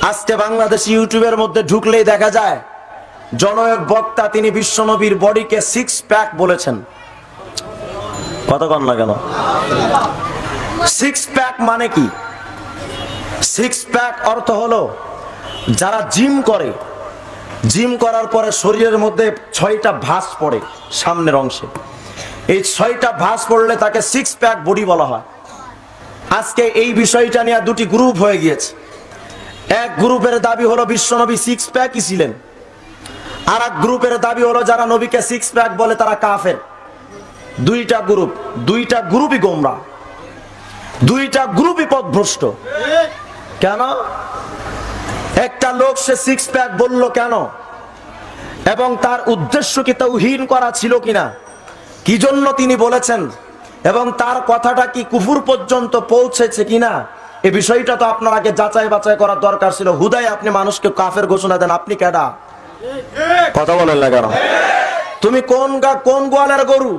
আজকে বাংলাদেশ ইউটিউবের মধ্যে ঢুকলেই দেখা যায়, জনক বক্তা তিনি বিশ্বনবীর বডিকে সিক্স প্যাক বলেছেন। কতক্ষণ না কেন? সিক্স প্যাক মানে কি? সিক্স প্যাক অর্থ হলো, যারা জিম করে জিম করার পরে শরীরের মধ্যে ছয়টা ভাস পড়ে সামনের অংশে। এই ছয়টা ভাঁজ পড়লে তাকে সিক্স প্যাক বডি বলা হয়। আজকে এই বিষয়টা নিয়ে দুটি গ্রুপ হয়ে গিয়েছে। এক গ্রুপের দাবি হলো বিশ্বনবী সিক্স প্যাকই ছিলেন। আর এক গ্রুপের দাবি হলো যারা নবীকে সিক্স প্যাক বলে তারা কাফের। দুইটা গ্রুপ, দুইটা গ্রুপই গোমরা। দুইটা গ্রুপই পথভ্রষ্ট। কেন? একটা লোক সে সিক্স প্যাক বলল কেন? এবং তার উদ্দেশ্য কি তৌহীন করা ছিল কিনা? কি জন্য তিনি বলেছেন? এবং তার কথাটা কি কুফুর পর্যন্ত পৌঁছেছে কিনা? এ বিষয়টা তো আপনার আগে যাচাই বাছাই করার দরকার ছিল। হুদায় আপনি মানুষকে কাফের ঘোষণা দেন আপনি কেডা? কথা বলেন না কেন? তুমি কোন গা কোন গোয়ালের গরু?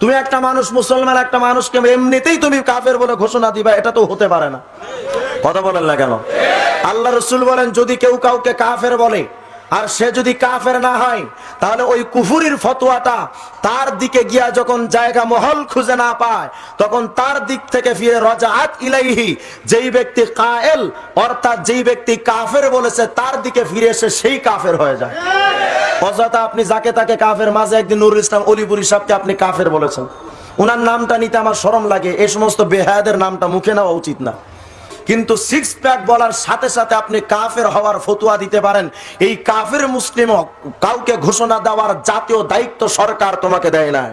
তুমি একটা মানুষ মুসলমান একটা মানুষকে এমনিতেই তুমি কাফের বলে ঘোষণা দিবা এটা তো হতে পারে না। কথা বলেন না কেন? আল্লাহ রসুল বলেন যদি কেউ কাউকে কাফের বলে আর সে যদি কাফের না হয়, তাহলে ওই কুফুরির ফতোয়াটা তার দিকে গিয়া যখন জায়গা মহল খুঁজে না পায়, তখন তার দিক থেকে ফিরে রজাআত ইলাইহি, যেই ব্যক্তি কায়েল, অর্থাৎ যেই ব্যক্তি কাফের বলেছে, তার দিকে ফিরে এসে সেই কাফের হয়ে যায়। অযথা আপনি যাকে তাকে কাফের মাঝে একদিন নুরুল ইসলাম অলিপুরি সাহেবকে আপনি কাফের বলেছেন। ওনার নামটা নিতে আমার শরম লাগে এই সমস্ত বেহায়াদের নামটা মুখে নেওয়া উচিত না। কিন্তু সিক্স প্যাক বলার সাথে সাথে আপনি কাফের হওয়ার ফতুয়া দিতে পারেন। এই কাফের মুসলিম কাউকে ঘোষণা দেওয়ার জাতীয় দায়িত্ব সরকার তোমাকে দেয় না।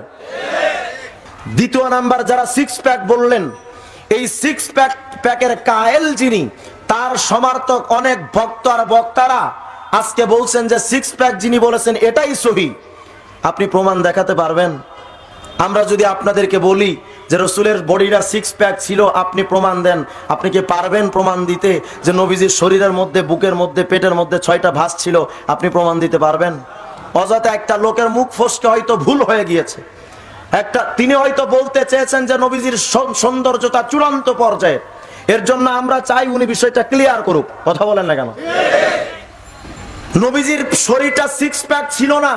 দ্বিতীয় নাম্বার যারা সিক্স প্যাক বললেন, এই সিক্স প্যাক প্যাকের কায়েল যিনি, তার সমার্থক অনেক ভক্ত আর বক্তারা আজকে বলছেন যে সিক্স প্যাক যিনি বলেছেন, এটাই সহি। আপনি প্রমাণ দেখাতে পারবেন। আমরা যদি আপনাদেরকে বলি যে রসুলের বডিটা সিক্স প্যাক ছিল আপনি প্রমাণ দেন। আপনি কি পারবেন প্রমাণ দিতে? যে নবীজির শরীরের মধ্যে বুকের মধ্যে পেটের মধ্যে ছয়টা ভাস ছিল আপনি প্রমাণ দিতে পারবেন? অযথা একটা লোকের মুখ ফসকে হয়তো ভুল হয়ে গিয়েছে। একটা তিনি হয়তো বলতে চেয়েছেন যে নবীজির সৌন্দর্যতা চূড়ান্ত পর্যায়ে। এর জন্য আমরা চাই উনি বিষয়টা ক্লিয়ার করুক। কথা বলেন না কেন? নবীজির শরীরটা সিক্স প্যাক ছিল না।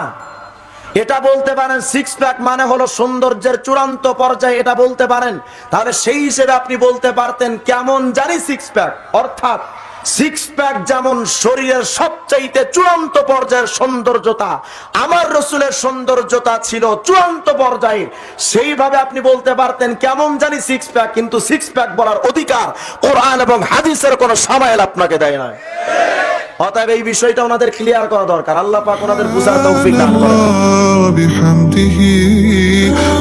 এটা বলতে পারেন সিক্স প্যাক মানে হলো সৌন্দর্যের চূড়ান্ত পর্যায়ে, এটা বলতে পারেন। তাহলে সেই হিসেবে আপনি বলতে পারতেন কেমন জানি সিক্স প্যাক অর্থাৎ সিক্স প্যাক যেমন শরীরের সবচাইতে চূড়ান্ত পর্যায়ের সৌন্দর্যতা, আমার রসুলের সৌন্দর্যতা ছিল চূড়ান্ত পর্যায়ে। সেইভাবে আপনি বলতে পারতেন কেমন জানি সিক্স প্যাক কিন্তু সিক্স প্যাক বলার অধিকার কোরআন এবং হাদিসের কোনো সামাইল আপনাকে দেয় না অতএব এই বিষয়টা ওনাদের ক্লিয়ার করা দরকার। আল্লাহ পাক ওনাদের বুঝার তৌফিক দান করুন। বিহামদিহি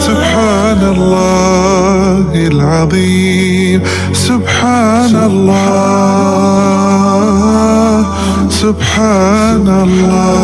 সুবহানাল্লাহিল আযীম সুবহানাল্লাহ সুবহানাল্লাহ